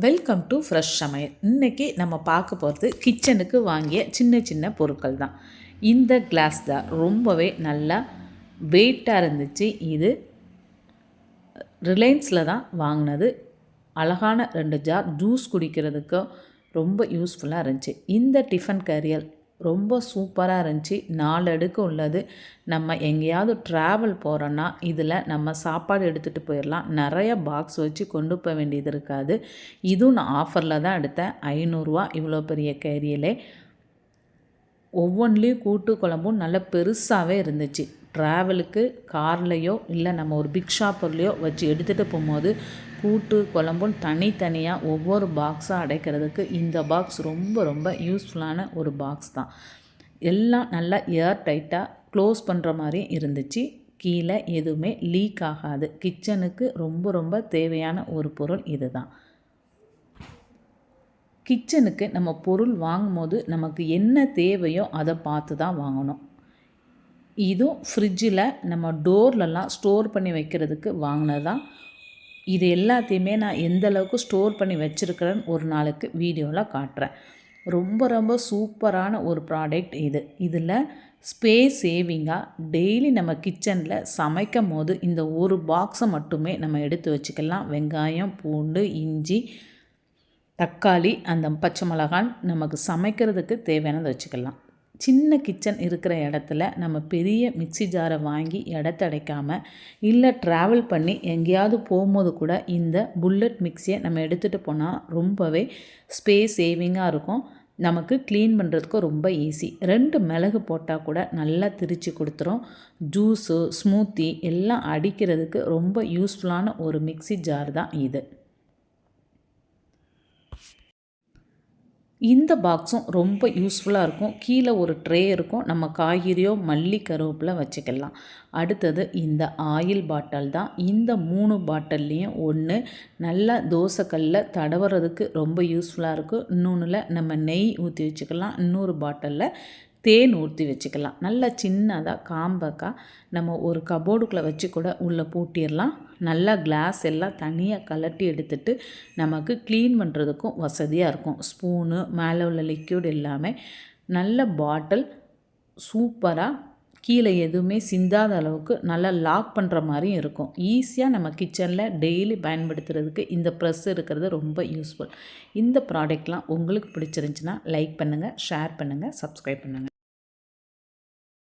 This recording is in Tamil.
வெல்கம் டு ஃப்ரெஷ் சமையல். இன்றைக்கி நம்ம பார்க்க போகிறது கிச்சனுக்கு வாங்கிய சின்ன சின்ன பொருட்கள் தான். இந்த கிளாஸ் தான் ரொம்பவே நல்லா வெயிட்டாக இருந்துச்சு. இது ரிலையன்ஸில் தான் வாங்கினது. அழகான ரெண்டு ஜார் ஜூஸ் குடிக்கிறதுக்கும் ரொம்ப யூஸ்ஃபுல்லாக இருந்துச்சு. இந்த டிஃபன் கேரியர் ரொம்ப சூப்பராக இருந்துச்சு. நாலு அடுக்கு உள்ளது. நம்ம எங்கேயாவது ட்ராவல் போகிறோன்னா இதில் நம்ம சாப்பாடு எடுத்துகிட்டு போயிடலாம் நிறைய பாக்ஸ் வச்சு கொண்டு போக வேண்டியது இருக்காது. இதுவும் நான் ஆஃபரில் தான் எடுத்தேன். ஐநூறுரூவா இவ்வளோ பெரிய கேரியலே ஒவ்வொன்றிலையும் கூட்டு குழம்பும் நல்ல பெருசாகவே இருந்துச்சு. ட்ராவலுக்கு கார்லேயோ இல்லை நம்ம ஒரு பிக் ஷாப்பர்லேயோ வச்சு எடுத்துகிட்டு போகும்போது கூட்டு குழம்பும் தனித்தனியாக ஒவ்வொரு பாக்ஸாக அடைக்கிறதுக்கு இந்த பாக்ஸ் ரொம்ப ரொம்ப யூஸ்ஃபுல்லான ஒரு பாக்ஸ் தான். எல்லாம் நல்லா ஏர் டைட்டாக க்ளோஸ் பண்ணுற மாதிரி இருந்துச்சு. கீழே எதுவுமே லீக் ஆகாது. கிச்சனுக்கு ரொம்ப ரொம்ப தேவையான ஒரு பொருள் இது தான் கிச்சனுக்கு நம்ம பொருள் வாங்கும்போது நமக்கு என்ன தேவையோ அதை பார்த்து தான் வாங்கணும். இதுவும் ஃப்ரிட்ஜில் நம்ம டோர்லலாம் ஸ்டோர் பண்ணி வைக்கிறதுக்கு வாங்கினது தான். இது எல்லாத்தையுமே நான் எந்த அளவுக்கு ஸ்டோர் பண்ணி வச்சுருக்கிறேன்னு ஒரு நாளுக்கு வீடியோவில் காட்டுறேன். ரொம்ப ரொம்ப சூப்பரான ஒரு ப்ராடக்ட் இது. இதில் ஸ்பேஸ் சேவிங்காக டெய்லி நம்ம கிச்சனில் சமைக்கும் போது இந்த ஒரு பாக்ஸை மட்டுமே நம்ம எடுத்து வச்சுக்கலாம். வெங்காயம் பூண்டு இஞ்சி தக்காளி அந்த பச்சை மிளகான் நமக்கு சமைக்கிறதுக்கு தேவையானதை வச்சுக்கலாம். சின்ன கிச்சன் இருக்கிற இடத்துல நம்ம பெரிய மிக்சி ஜாரை வாங்கி இடத்தடைக்காம இல்லை ட்ராவல் பண்ணி எங்கேயாவது போகும்போது கூட இந்த புல்லட் மிக்சியை நம்ம எடுத்துகிட்டு போனால் ரொம்பவே ஸ்பேஸ் சேவிங்காக இருக்கும். நமக்கு க்ளீன் பண்ணுறதுக்கும் ரொம்ப ஈஸி ரெண்டு மிளகு போட்டால் கூட நல்லா திரித்து கொடுத்துரும். ஜூஸு ஸ்மூத்தி எல்லாம் அடிக்கிறதுக்கு ரொம்ப யூஸ்ஃபுல்லான ஒரு மிக்சி ஜார் தான் இது. இந்த பாக்ஸும் ரொம்ப யூஸ்ஃபுல்லாக இருக்கும். கீழே ஒரு ட்ரே இருக்கும். நம்ம காய்கறியோ மல்லி கருவேப்பில் வச்சுக்கலாம். அடுத்தது இந்த ஆயில் பாட்டில் தான். இந்த மூணு பாட்டில்லையும் ஒன்று நல்லா தோசைக்கல்லில் தடவுறதுக்கு ரொம்ப யூஸ்ஃபுல்லாக இருக்கும். இன்னொன்றில் நம்ம நெய் ஊற்றி வச்சுக்கலாம். இன்னொரு பாட்டிலில் தேன் ஊற்றி வச்சுக்கலாம். நல்லா சின்னதாக காம்பக்காக நம்ம ஒரு கபோர்டுக்குள்ளே வச்சு கூட உள்ளே பூட்டிடலாம். நல்லா கிளாஸ் எல்லாம் தனியாக கலட்டி எடுத்துட்டு நமக்கு க்ளீன் பண்ணுறதுக்கும் வசதியாக இருக்கும். ஸ்பூனு மேலே உள்ள லிக்யூட் எல்லாமே நல்ல பாட்டில் சூப்பராக கீழே எதுவுமே சிந்தாத அளவுக்கு நல்லா லாக் பண்ணுற மாதிரியும் இருக்கும். ஈஸியாக நம்ம கிச்சனில் டெய்லி பயன்படுத்துகிறதுக்கு இந்த ப்ரெஸ் இருக்கிறது ரொம்ப யூஸ்ஃபுல் இந்த ப்ராடக்ட்லாம் உங்களுக்கு பிடிச்சிருந்துச்சின்னா லைக் பண்ணுங்கள் ஷேர் பண்ணுங்கள் சப்ஸ்கிரைப் பண்ணுங்கள்